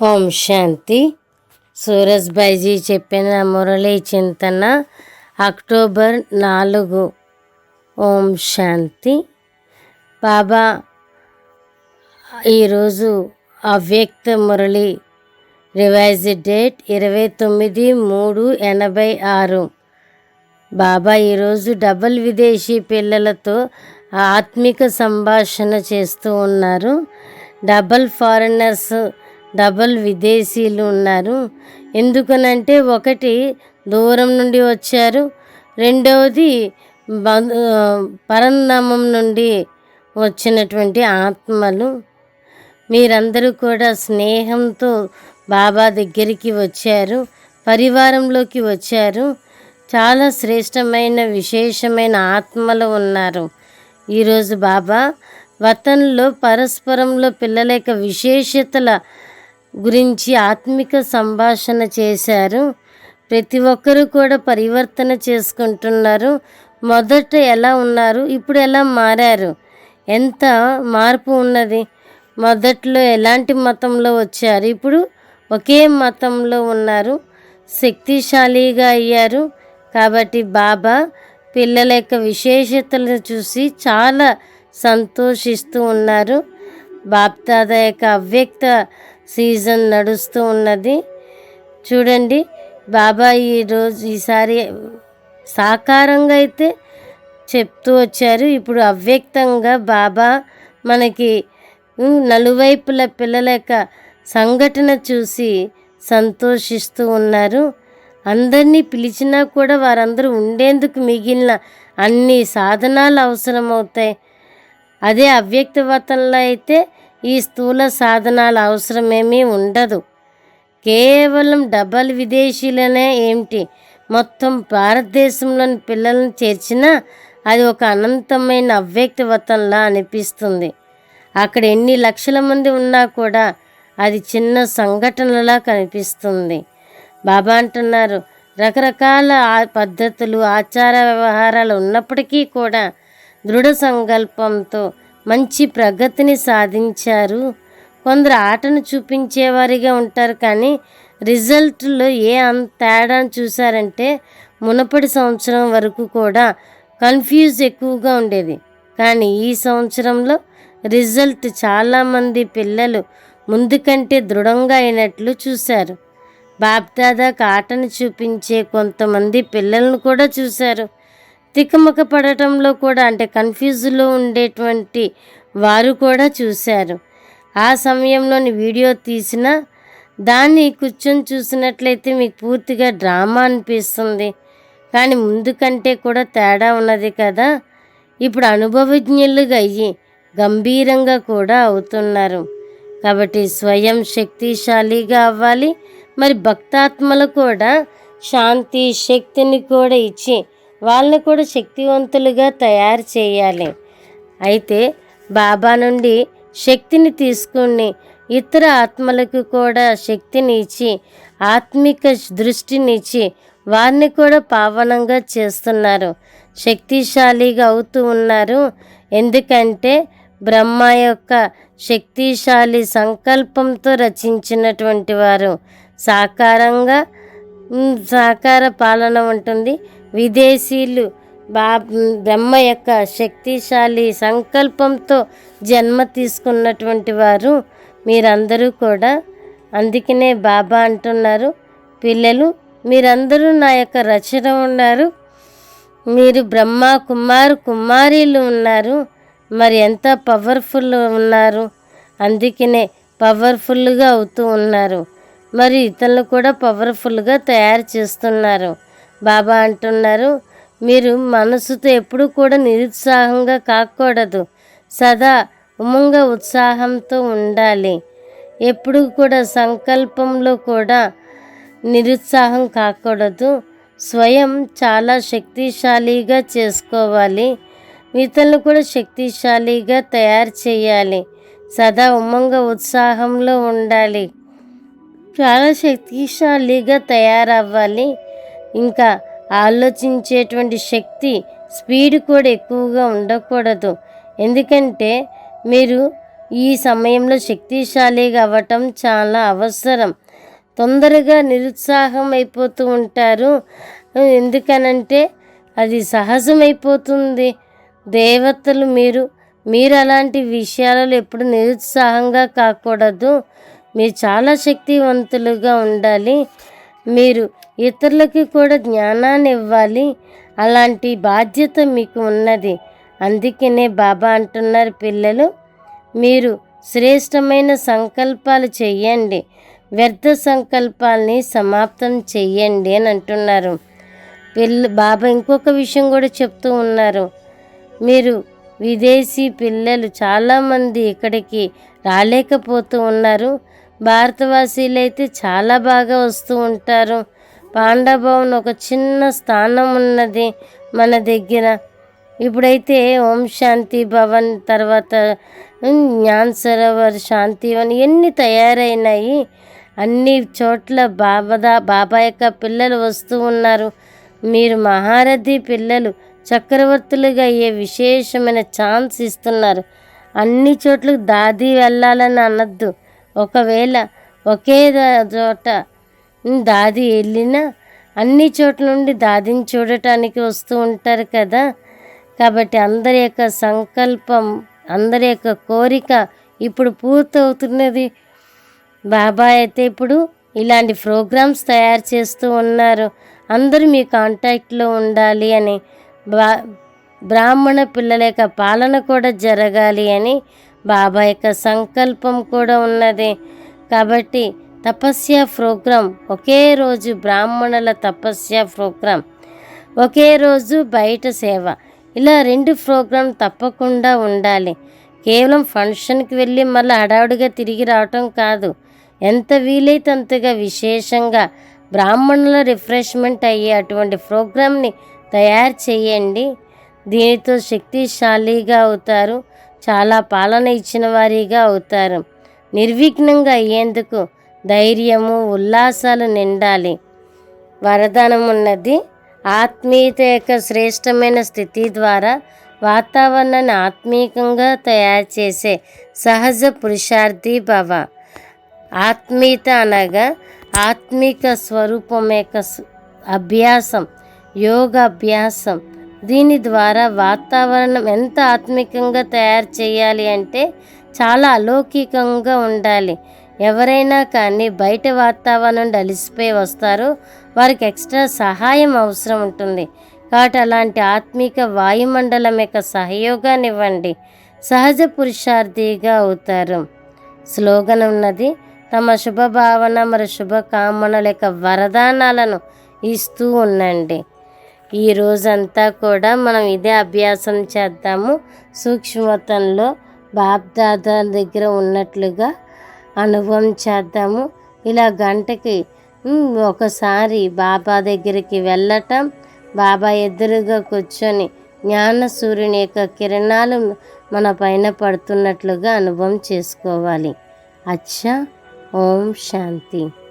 ఓం శాంతి. సూరజ్ బైజీ చెప్పిన మురళీ చింతన అక్టోబర్ నాలుగు. ఓం శాంతి. బాబా ఈరోజు అవ్యక్త మురళి రివైజ్ డేట్ ఇరవై తొమ్మిది మూడు ఎనభై ఆరు. బాబా ఈరోజు డబల్ విదేశీ పిల్లలతో ఆత్మిక సంభాషణ చేస్తూ ఉన్నారు. డబల్ ఫారినర్స్ డబల్ విదేశీయులు ఉన్నారు. ఎందుకనంటే ఒకటి దూరం నుండి వచ్చారు. రెండవది పరంధామం నుండి వచ్చినటువంటి ఆత్మలు. మీరందరూ కూడా స్నేహంతో బాబా దగ్గరికి వచ్చారు. పరివారంలోకి వచ్చారు. చాలా శ్రేష్టమైన విశేషమైన ఆత్మలు ఉన్నారు. ఈరోజు బాబా వతన్లో పరస్పరంలో పిల్లల యొక్క విశేషతల గురించి ఆత్మిక సంభాషణ చేశారు. ప్రతి ఒక్కరూ కూడా పరివర్తన చేసుకుంటున్నారు. మొదట ఎలా ఉన్నారు? ఇప్పుడు ఎలా మారారు? ఎంత మార్పు ఉన్నది? మొదట్లో ఎలాంటి మతంలో వచ్చారు? ఇప్పుడు ఒకే మతంలో ఉన్నారు. శక్తిశాలిగా అయ్యారు. కాబట్టి బాబా పిల్లల యొక్క విశేషతలను చూసి చాలా సంతోషిస్తూ ఉన్నారు. బాప్దాదా యొక్క అవ్యక్త సీజన్ నడుస్తూ ఉన్నది. చూడండి బాబా ఈరోజు ఈసారి సాకారంగా అయితే చెప్తూ వచ్చారు. ఇప్పుడు అవ్యక్తంగా బాబా మనకి నలువైపుల పిల్లల యొక్క సంఘటన చూసి సంతోషిస్తూ ఉన్నారు. అందరినీ పిలిచినా కూడా వారందరూ ఉండేందుకు మిగిలిన అన్ని సాధనాలు అవసరమవుతాయి. అదే అవ్యక్తవతంలో అయితే ఈ స్థూల సాధనాల అవసరమేమీ ఉండదు. కేవలం డబల్ విదేశీలనే ఏమిటి? మొత్తం భారతదేశంలోని పిల్లలను చేర్చినా అది ఒక అనంతమైన అవ్యక్తివతంలా అనిపిస్తుంది. అక్కడ ఎన్ని లక్షల మంది ఉన్నా కూడా అది చిన్న సంఘటనలా కనిపిస్తుంది. బాబా అంటున్నారు రకరకాల పద్ధతులు ఆచార వ్యవహారాలు ఉన్నప్పటికీ కూడా దృఢ సంకల్పంతో మంచి ప్రగతిని సాధించారు. కొందరు ఆటను చూపించేవారిగా ఉంటారు కానీ రిజల్ట్లో ఏ అంత తేడాను చూసారంటే మునపటి సంవత్సరం వరకు కూడా కన్ఫ్యూజ్ ఎక్కువగా ఉండేది. కానీ ఈ సంవత్సరంలో రిజల్ట్ చాలామంది పిల్లలు ముందు కంటే దృఢంగా అయినట్లు చూశారు. బాప్దాదాకు ఆటను చూపించే కొంతమంది పిల్లలను కూడా చూశారు. తికమక పడటంలో కూడా అంటే కన్ఫ్యూజ్లో ఉండేటువంటి వారు కూడా చూశారు. ఆ సమయంలోని వీడియో తీసిన దాన్ని కూర్చొని చూసినట్లయితే మీకు పూర్తిగా డ్రామా అనిపిస్తుంది. కానీ ముందు కంటే కూడా తేడా ఉన్నది కదా ఇప్పుడు అనుభవజ్ఞులుగా అయ్యి గంభీరంగా కూడా అవుతున్నారు. కాబట్టి స్వయం శక్తిశాలిగా అవ్వాలి. మరి భక్తాత్మలు కూడా శాంతి శక్తిని కూడా ఇచ్చి వాళ్ళని కూడా శక్తివంతులుగా తయారు చేయాలి. అయితే బాబా నుండి శక్తిని తీసుకుని ఇతర ఆత్మలకు కూడా శక్తిని ఇచ్చి ఆత్మిక దృష్టిని ఇచ్చి వారిని కూడా పావనంగా చేస్తున్నారు. శక్తిశాలిగా అవుతూ ఉన్నారు. ఎందుకంటే బ్రహ్మ యొక్క శక్తిశాలి సంకల్పంతో రచించినటువంటి వారు. సాకారంగా సాకార పాలన ఉంటుంది. విదేశీయులు బా బ్రహ్మ యొక్క శక్తిశాలి సంకల్పంతో జన్మ తీసుకున్నటువంటి వారు మీరందరూ కూడా. అందుకనే బాబా అంటున్నారు పిల్లలు మీరందరూ నా యొక్క రచన ఉన్నారు. మీరు బ్రహ్మ కుమారు కుమారీలు ఉన్నారు. మరి ఎంత పవర్ఫుల్ ఉన్నారు. అందుకనే పవర్ఫుల్గా అవుతూ ఉన్నారు. మరి ఇతరులు కూడా పవర్ఫుల్గా తయారు చేస్తున్నారు. బాబా అంటున్నారు. మీరు మనసుతో ఎప్పుడూ కూడా నిరుత్సాహంగా కాకూడదు. సదా ఉమంగ ఉత్సాహంతో ఉండాలి. ఎప్పుడు కూడా సంకల్పంలో కూడా నిరుత్సాహం కాకూడదు. స్వయం చాలా శక్తిశాలిగా చేసుకోవాలి. ఇతరులను కూడా శక్తిశాలిగా తయారు చేయాలి. సదా ఉమంగ ఉత్సాహంలో ఉండాలి. చాలా శక్తిశాలిగా తయారవ్వాలి. ఇంకా ఆలోచించేటువంటి శక్తి స్పీడ్ కూడా ఎక్కువగా ఉండకూడదు. ఎందుకంటే మీరు ఈ సమయంలో శక్తిశాలిగా అవ్వటం చాలా అవసరం. తొందరగా నిరుత్సాహం అయిపోతూ ఉంటారు. ఎందుకనంటే అది సహజమైపోతుంది. దేవతలు మీరు మీరు అలాంటి విషయాలలో ఎప్పుడు నిరుత్సాహంగా కాకూడదు. మీరు చాలా శక్తివంతులుగా ఉండాలి. మీరు ఇతరులకి కూడా జ్ఞానాన్ని ఇవ్వాలి. అలాంటి బాధ్యత మీకు ఉన్నది. అందుకనే బాబా అంటున్నారు పిల్లలు మీరు శ్రేష్టమైన సంకల్పాలు చెయ్యండి వ్యర్థ సంకల్పాలని సమాప్తం చెయ్యండి అని అంటున్నారు. పిల్ల బాబా ఇంకొక విషయం కూడా చెప్తూ ఉన్నారు. మీరు విదేశీ పిల్లలు చాలామంది ఇక్కడికి రాలేకపోతూ ఉన్నారు. భారతవాసీలు అయితే చాలా బాగా వస్తూ ఉంటారు. పాండభవన్ ఒక చిన్న స్థానం ఉన్నది మన దగ్గర. ఇప్పుడైతే ఓం శాంతి భవన్ తర్వాత జ్ఞాన్ సరోవర్ శాంతివన్ ఎన్ని తయారైనాయి. అన్ని చోట్ల బాబదా బాబా యొక్క పిల్లలు వస్తూ ఉన్నారు. మీరు మహారథి పిల్లలు చక్రవర్తులుగా అయ్యే విశేషమైన ఛాన్స్ ఇస్తున్నారు. అన్ని చోట్ల దాది వెళ్ళాలని అనద్దు. ఒకవేళ ఒకే చోట దాది వెళ్ళినా అన్ని చోట్ల నుండి దాదిని చూడటానికి వస్తూ ఉంటారు కదా. కాబట్టి అందరి యొక్క సంకల్పం అందరి యొక్క కోరిక ఇప్పుడు పూర్తవుతున్నది. బాబా అయితే ఇప్పుడు ఇలాంటి ప్రోగ్రామ్స్ తయారు చేస్తూ ఉన్నారు. అందరూ మీ కాంటాక్ట్లో ఉండాలి అని బా బ్రాహ్మణ పిల్లల యొక్క పాలన కూడా జరగాలి అని బాబా యొక్క సంకల్పం కూడా ఉన్నది. కాబట్టి తపస్య ప్రోగ్రాం ఒకే రోజు బ్రాహ్మణుల తపస్య ప్రోగ్రాం ఒకే రోజు బయట సేవ. ఇలా రెండు ప్రోగ్రాం తప్పకుండా ఉండాలి. కేవలం ఫంక్షన్కి వెళ్ళి మళ్ళీ హడావుడిగా తిరిగి రావటం కాదు. ఎంత వీలైతే అంతగా విశేషంగా బ్రాహ్మణుల రిఫ్రెష్మెంట్ అయ్యే అటువంటి ప్రోగ్రామ్ని తయారు చేయండి. దీనితో శక్తిశాలిగా అవుతారు. చాలా పాలన ఇచ్చిన వారిగా అవుతారు. నిర్విఘ్నంగా అయ్యేందుకు ధైర్యము ఉల్లాసాలు నిండాలి. వరదానం ఉన్నది ఆత్మీయత యొక్క శ్రేష్టమైన స్థితి ద్వారా వాతావరణాన్ని ఆత్మీయంగా తయారు చేసే సహజ పురుషార్థి భవ. ఆత్మీయత అనగా ఆత్మిక స్వరూపం యొక్క అభ్యాసం యోగ అభ్యాసం దీని ద్వారా వాతావరణం ఎంత ఆత్మికంగా తయారు చేయాలి అంటే చాలా అలౌకికంగా ఉండాలి. ఎవరైనా కానీ బయట వాతావరణం నుండి అలిసిపోయి వస్తారో. వారికి ఎక్స్ట్రా సహాయం అవసరం ఉంటుంది. కాబట్టి అలాంటి ఆత్మిక వాయుమండలం యొక్క సహయోగాన్ని ఇవ్వండి. సహజ పురుషార్థిగా అవుతారు. స్లోగన్ ఉన్నది. తమ శుభభావన మరియు శుభకామనల యొక్క వరదానాలను ఇస్తూ ఉండండి. ఈ రోజంతా కూడా మనం ఇదే అభ్యాసం చేద్దాము. సూక్ష్మతంలో బాప్దాదాల దగ్గర ఉన్నట్లుగా అనుభవం చేద్దాము. ఇలా గంటకి ఒకసారి బాబా దగ్గరికి వెళ్ళటం బాబా ఎదురుగా కూర్చొని జ్ఞాన సూర్యుని యొక్క కిరణాలు మన పైన పడుతున్నట్లుగా అనుభవం చేసుకోవాలి. అచ్చా ఓం శాంతి.